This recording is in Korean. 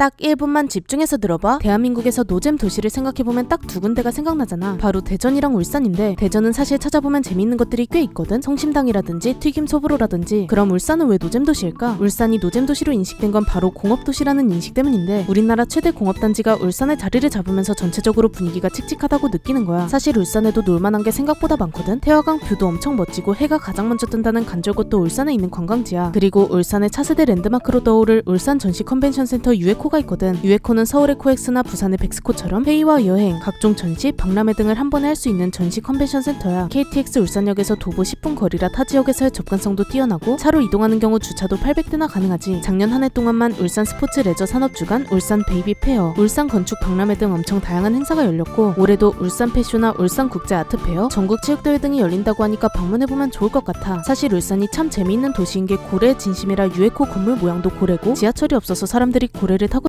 딱 1분만 집중해서 들어봐. 대한민국에서 노잼 도시를 생각해보면 딱 두 군데가 생각나잖아. 바로 대전이랑 울산인데 대전은 사실 찾아보면 재밌는 것들이 꽤 있거든. 성심당이라든지 튀김 소보로라든지. 그럼 울산은 왜 노잼 도시일까? 울산이 노잼 도시로 인식된 건 바로 공업 도시라는 인식 때문인데 우리나라 최대 공업 단지가 울산에 자리를 잡으면서 전체적으로 분위기가 칙칙하다고 느끼는 거야. 사실 울산에도 놀만한 게 생각보다 많거든. 태화강 뷰도 엄청 멋지고 해가 가장 먼저 뜬다는 간절곶도 울산에 있는 관광지야. 그리고 울산의 차세대 랜드마크로 떠오를 울산 전시 컨벤션 센터 유에코 가 있거든. 유에코는 서울의 코엑스나 부산의 백스코처럼 회의와 여행, 각종 전시, 박람회 등을 한 번에 할 수 있는 전시 컨벤션 센터야. KTX 울산역에서 도보 10분 거리라 타 지역에서의 접근성도 뛰어나고 차로 이동하는 경우 주차도 800대나 가능하지. 작년 한 해 동안만 울산 스포츠 레저 산업 주간, 울산 베이비 페어, 울산 건축 박람회 등 엄청 다양한 행사가 열렸고 올해도 울산 패쇼나 울산 국제 아트 페어, 전국 체육대회 등이 열린다고 하니까 방문해보면 좋을 것 같아. 사실 울산이 참 재미있는 도시인 게 고래 진심이라 유에코 건물 모양도 고래고 지하철이 없어서 사람들이 고래를 타고